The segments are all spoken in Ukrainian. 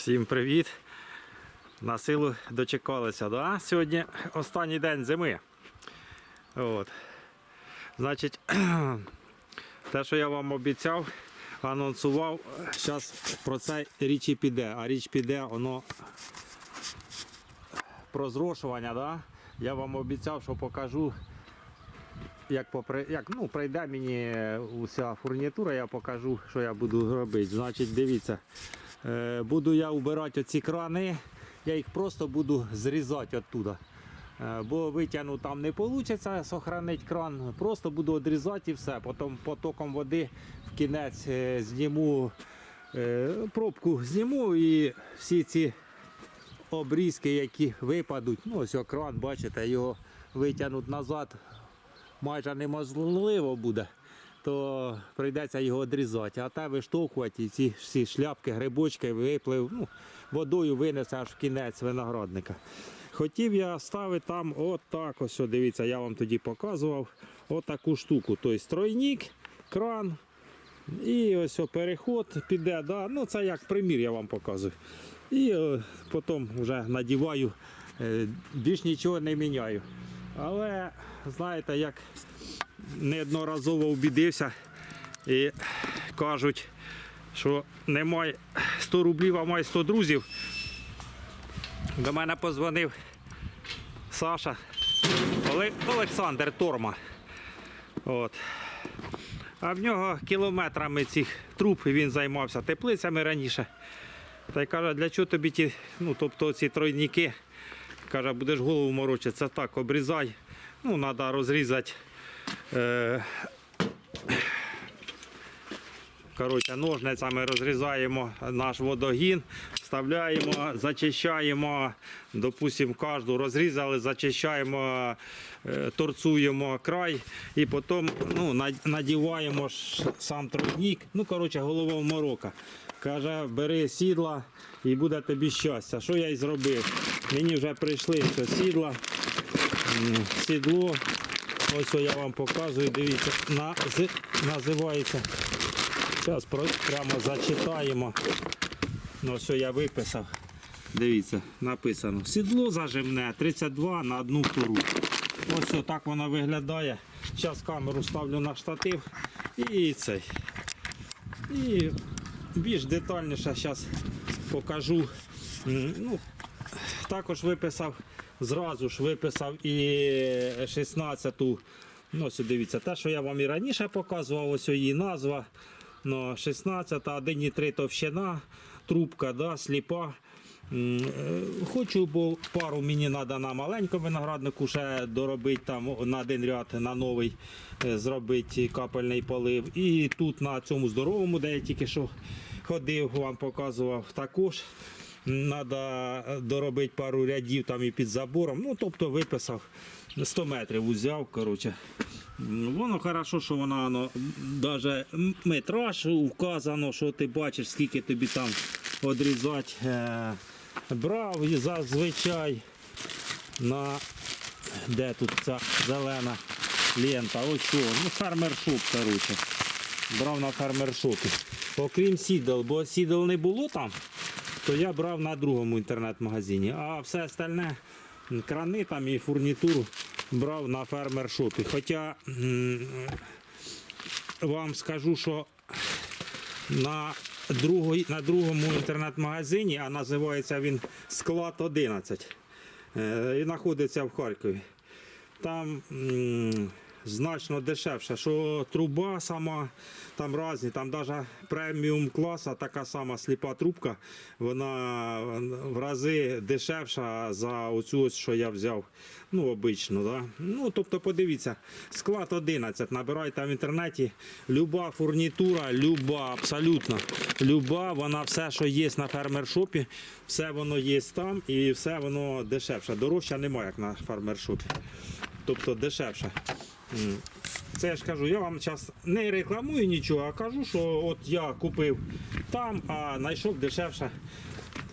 Всім привіт! На силу дочекалися, да? Сьогодні останній день зими. От. Значить, те, що я вам обіцяв, анонсував, зараз про це річ і піде. А річ піде, воно про зрошування, да? Я вам обіцяв, що покажу, як, попри, як ну, прийде мені уся фурнітура, я покажу, що я буду робити. Значить, дивіться. Е, Буду я убирати оці крани, я їх просто буду зрізати оттуда. Е, Бо витягну там не вийде сохранити кран, просто буду відрізати і все. Потім потоком води в кінець е, зніму е, пробку зніму і всі ці обрізки, які випадуть, ну ось кран, бачите, його витягнути назад майже неможливо буде то прийдеться його відрізати. А те виштовхувати ці всі шляпки, грибочки виплив, ну, водою винесе аж в кінець виноградника. Хотів я ставити там отак, ось, дивіться, я вам тоді показував отаку штуку. Тобто тройник, кран і ось о, переход піде. Да? Ну, це як примір я вам показую. І е, потім вже надіваю, е, більш нічого не міняю. Але знаєте, як неодноразово убідився і кажуть, що немає 100 рублів, а має 100 друзів. До мене позвонив Саша Олександр Торма. От. А в нього кілометрами цих труб він займався теплицями раніше. Та й каже, для чого тобі ті, ну тобто ці тройники, каже, будеш голову морочити, це так, обрізай. Ну, треба розрізати. Е, коротше, ножницями розрізаємо наш водогін, вставляємо, зачищаємо, допустимо, кожну розрізали, зачищаємо, е, торцуємо край і потім ну, надіваємо сам тройник. Ну, коротше, голова морока. Каже, бери сідла і буде тобі щастя. Що я й зробив? Мені вже прийшли все сідла, сідло. Ось я вам показую, дивіться, на, називається. Зараз прямо зачитаємо. Ну, що я виписав. Дивіться, написано. Сідло зажимне 32 на одну туру. Ось так воно виглядає. Зараз камеру ставлю на штатив і цей. І більш детальніше зараз покажу. Ну, також виписав, зразу ж виписав і 16-ту. Ну, ось дивіться, те, що я вам і раніше показував, ось її назва. Ну, 16-та, 1,3 товщина, трубка, да, сліпа. Е, Хочу, бо пару мені треба на маленькому винограднику ще доробити там на один ряд на новий е, зробити капельний полив. І тут на цьому здоровому, де я тільки що ходив, вам показував також. Треба доробити пару рядів там і під забором. Ну, тобто виписав 100 метрів узяв. коротше. М, Воно хорошо, що воно ну, навіть метраж вказано, що ти бачиш, скільки тобі там відрізати. Е, брав і зазвичай на де тут ця зелена лента. Ось що, ну фермершоп, коротше. Брав на фермершопі. Окрім сідел, бо сідел не було там, то я брав на другому інтернет-магазині. А все остальне, крани там і фурнітуру брав на фермершопі. Хоча вам скажу, що на, другої, на другому інтернет-магазині, а називається він Склад 11. е, І знаходиться в Харкові. Там значно дешевше, що труба сама, там різні, там навіть преміум класа, така сама сліпа трубка, вона в рази дешевша за оцю, що я взяв. Ну, обичну, да? Ну, тобто, подивіться, склад 11, набирайте в інтернеті, люба фурнітура, люба, абсолютно, люба, вона все, що є на фермершопі, все воно є там і все воно дешевше. Дорожче немає, як на фермершопі. Тобто дешевше. Це я ж кажу, я вам зараз не рекламую нічого, а кажу, що от я купив там, а знайшов дешевше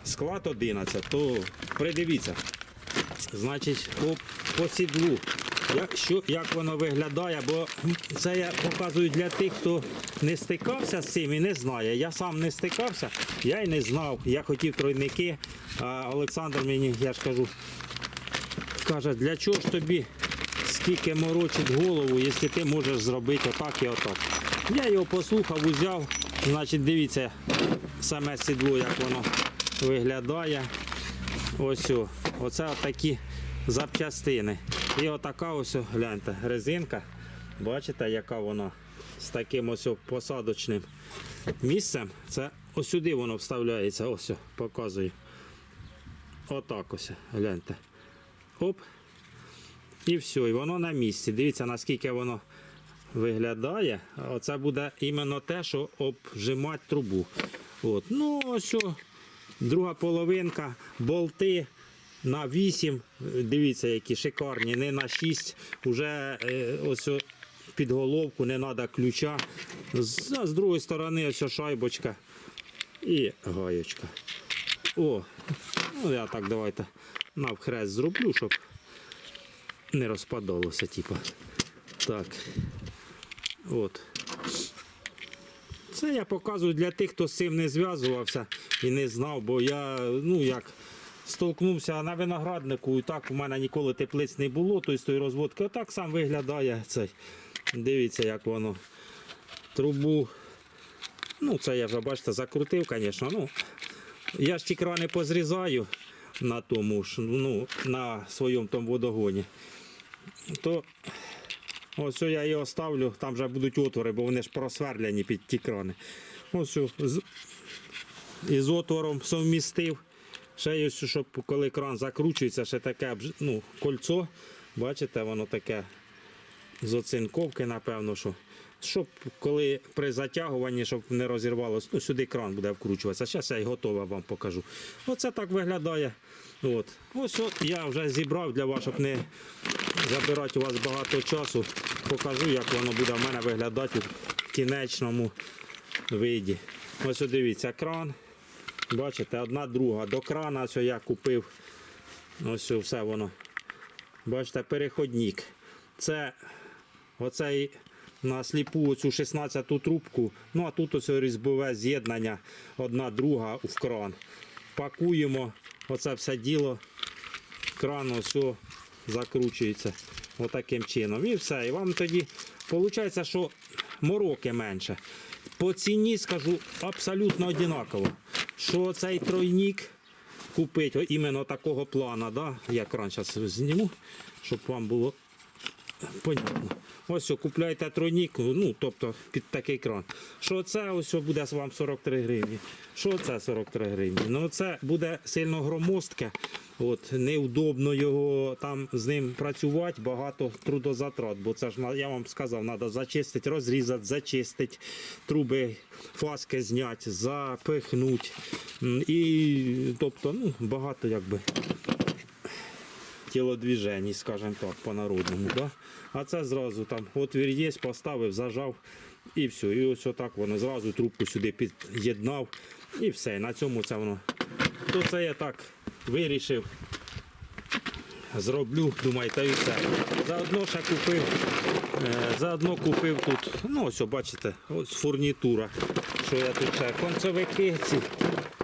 склад 11, то придивіться. Значить, по сідлу. як, що, як воно виглядає, бо це я показую для тих, хто не стикався з цим і не знає. Я сам не стикався, я й не знав. Я хотів тройники, а Олександр мені, я ж кажу, каже, для чого ж тобі скільки морочить голову, якщо ти можеш зробити отак і отак. Я його послухав, узяв. Значить, дивіться саме сідло, як воно виглядає. Ось о, оце такі запчастини. І отака ось, гляньте, резинка. Бачите, яка вона з таким ось посадочним місцем. Це ось сюди воно вставляється. Ось, показую. Отак ось, гляньте. Оп. І все, і воно на місці. Дивіться, наскільки воно виглядає. Оце буде іменно те, що обжимати трубу. От. Ну, ось, друга половинка, болти на 8. Дивіться, які шикарні, не на 6. Уже е, ось під головку не треба ключа. З, з другої сторони ось шайбочка і гаєчка. О, ну я так давайте навхрест зроблю, щоб не розпадалося, типа. Так. От. Це я показую для тих, хто з цим не зв'язувався і не знав, бо я, ну як, столкнувся на винограднику, і так у мене ніколи теплиць не було, тобто той розводки. Отак сам виглядає цей. Дивіться, як воно. Трубу. Ну, це я вже, бачите, закрутив, звісно. Ну, я ж ті крани позрізаю на тому ж, ну, на своєму тому водогоні. То ось я його ставлю, там вже будуть отвори, бо вони ж просверляні під ті крани. Ось з, із отвором совмістив. Ще ось, щоб коли кран закручується, ще таке ну, кольцо. Бачите, воно таке з оцинковки, напевно, що. Щоб коли при затягуванні, щоб не розірвалося, ну сюди кран буде вкручуватися. Зараз я й готове вам покажу. Оце так виглядає. От. Ось от я вже зібрав для вас, щоб не забирати у вас багато часу. Покажу, як воно буде в мене виглядати в кінечному виді. Ось дивіться, кран. Бачите, одна друга. До крана ось я купив. Ось все воно. Бачите, переходник. Це оцей на сліпу оцю 16-ту трубку. Ну а тут ось різьбове з'єднання, одна друга в кран. Пакуємо оце все діло. Кран ось закручується отаким чином. І все. І вам тоді виходить, що мороки менше. По ціні скажу абсолютно однаково. Що цей тройник купити іменно такого плана, да? я кран зараз зніму, щоб вам було понятно. Ось о, купляйте тройник, ну тобто під такий кран. Що це ось о, буде вам 43 гривні. Що це 43 гривні? Ну це буде сильно громоздке. От, неудобно його там з ним працювати, багато трудозатрат, бо це ж я вам сказав, треба зачистити, розрізати, зачистити, труби, фаски зняти, запихнути. І тобто, ну, багато якби тілодвіжень, скажімо так, по-народному. Да? А це зразу там отвір є, поставив, зажав і все. І ось отак воно зразу трубку сюди під'єднав і все. І на цьому це воно. То це я так вирішив. Зроблю, думаю, та й все. Заодно ще купив, е, заодно купив тут, ну ось, бачите, ось фурнітура. Що я тут ще концовики ці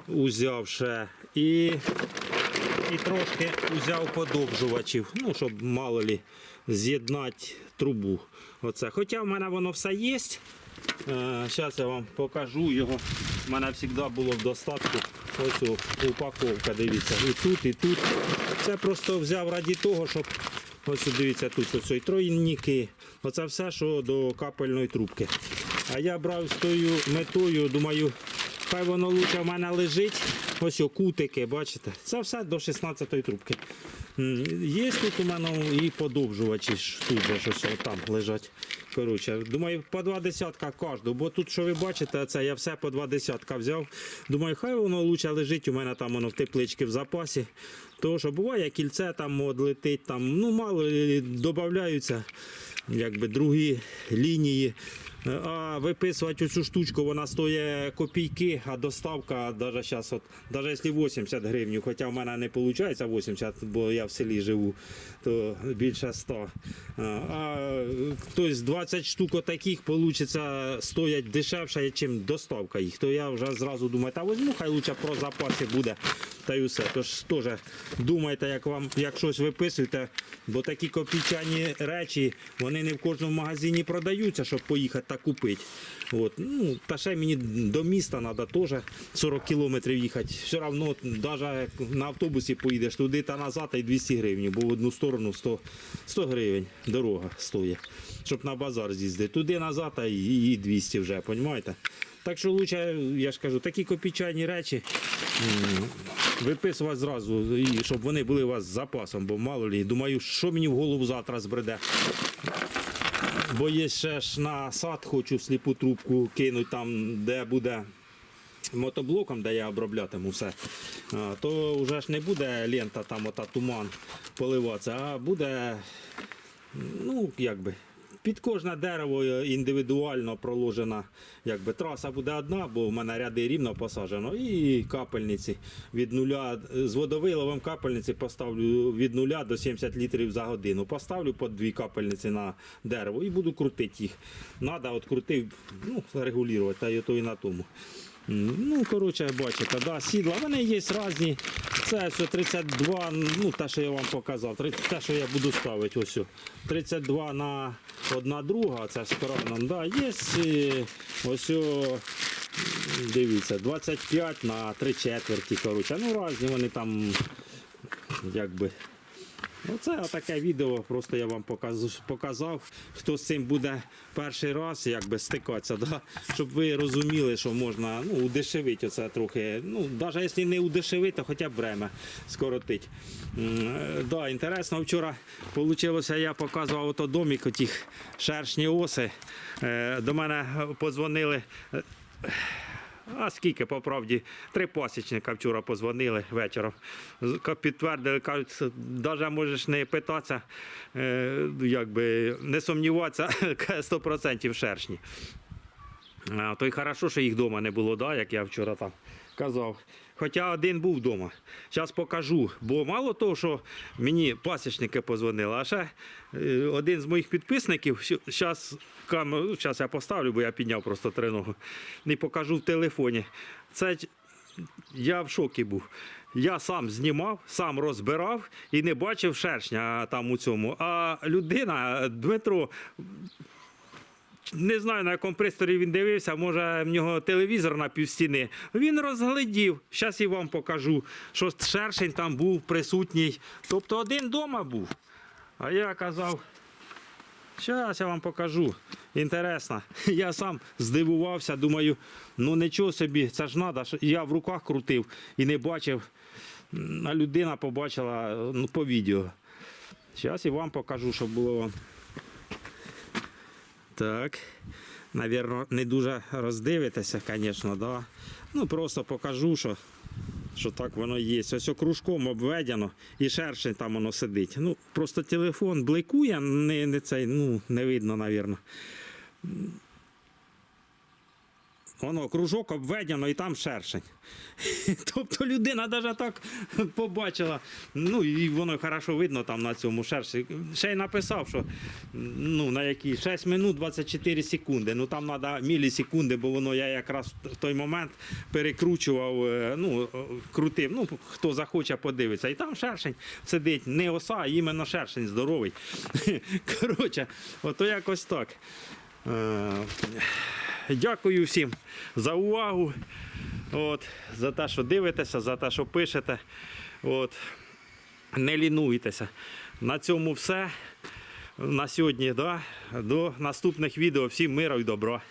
узяв ще. І і трошки взяв подовжувачів, ну, щоб мало лі з'єднати трубу. Оце. Хоча в мене воно все є. Зараз я вам покажу його. У мене завжди було в достатку. Ось упаковка, дивіться. І тут, і тут. Це просто взяв раді того, щоб ось дивіться, тут ось тройники. Оце все, що до капельної трубки. А я брав з тою метою, думаю, хай воно лучше в мене лежить. Ось о, кутики, бачите. Це все до 16-ї трубки. Є тут у мене і подовжувачі тут же щось там лежать. Коротше, думаю, по два десятка кожну, бо тут, що ви бачите, це я все по два десятка взяв. Думаю, хай воно лучше лежить, у мене там воно в тепличці в запасі. Тому що буває кільце там от летить, там, ну мало е, додаються другі лінії. А виписувати цю штучку, вона стоїть копійки, а доставка навіть зараз, от, навіть якщо 80 гривень, хоча в мене не виходить 80, бо я в селі живу, то більше 100. А, тобто 20 штук таких вийде, стоять дешевше, ніж доставка їх. То я вже зразу думаю, та візьму, хай лучше про запаси буде. Та й усе. Тож теж думайте, як вам як щось виписуєте, бо такі копійчані речі, вони не в кожному магазині продаються, щоб поїхати та купити. От. Ну, та ще мені до міста треба теж 40 кілометрів їхати. Все одно, навіть на автобусі поїдеш туди та назад, і 200 гривень, бо в одну сторону 100, 100 гривень дорога стоїть, щоб на базар з'їздити. Туди назад і, і 200 вже, розумієте? Так що лучше, я ж кажу, такі копійчані речі виписувати зразу, щоб вони були у вас з запасом, бо мало лі, думаю, що мені в голову завтра збреде. Бо є ще ж на сад, хочу сліпу трубку кинути там, де буде мотоблоком, де я оброблятиму все, то вже ж не буде лента, там ота туман поливатися, а буде, ну, якби. Під кожне дерево індивідуально проложена якби, траса буде одна, бо в мене ряди рівно посаджено, і капельниці від нуля з водовиловим капельниці поставлю від нуля до 70 літрів за годину. Поставлю по дві капельниці на дерево і буду крутити їх. Надо от крутив, ну, регулювати, та й то і на тому. Ну, коротше, бачите, да, сідла, вони є різні. Це все 32, ну те, що я вам показав, те, що я буду ставити, ось. 32 на одна друга, це з краном, да, є е, ось. Дивіться, 25 на 3 четверті, коротше, ну різні вони там, якби. Оце таке відео, просто я вам показав, хто з цим буде перший раз якби стикатися, да? щоб ви розуміли, що можна ну, удешевити оце трохи. Ну, навіть якщо не удешевити, то хоча б время скоротити. М, е, Да, інтересно, вчора вийшло, я показував ото домик, отих шершні оси. Е, До мене подзвонили. А скільки, по правді, три пасічника вчора позвонили вечором. Підтвердили, кажуть, навіть можеш не питатися, е, якби не сумніватися, 100% шершні. То й хорошо, що їх вдома не було, да, як я вчора там казав. Хоча один був вдома. Зараз покажу. Бо мало того, що мені пасічники позвонили, а ще е, один з моїх підписників, зараз камеру, зараз я поставлю, бо я підняв просто треногу, і покажу в телефоні. Це я в шокі був. Я сам знімав, сам розбирав і не бачив шершня там у цьому. А людина, Дмитро, не знаю, на якому пристрої він дивився, може в нього телевізор на півстіни. Він розглядів. Зараз і вам покажу, що шершень там був присутній. Тобто один вдома був. А я казав, зараз я вам покажу. Інтересно. Я сам здивувався, думаю, ну нічого собі, це ж треба. Я в руках крутив і не бачив. А людина побачила ну, по відео. Зараз і вам покажу, щоб було вам. Так. Навірно, не дуже роздивитеся, звісно, да. Ну просто покажу, що, що так воно є. Ось кружком обведено і шершень там воно сидить. Ну, просто телефон бликує, не, не цей, ну, не видно, навірно. Воно кружок обведено і там шершень. Тобто людина навіть так побачила. Ну і воно хорошо видно там на цьому шерші. Ще й написав, що ну, на які 6 минут 24 секунди. Ну там треба мілісекунди, бо воно я якраз в той момент перекручував, е, ну, е, крутив. Ну, хто захоче, подивиться. І там шершень сидить, не оса, а іменно шершень здоровий. Коротше, ото якось так. Дякую всім за увагу. От, за те, що дивитеся, за те, що пишете. От, не лінуйтеся. На цьому все. На сьогодні. Да? До наступних відео. Всім миру і добра.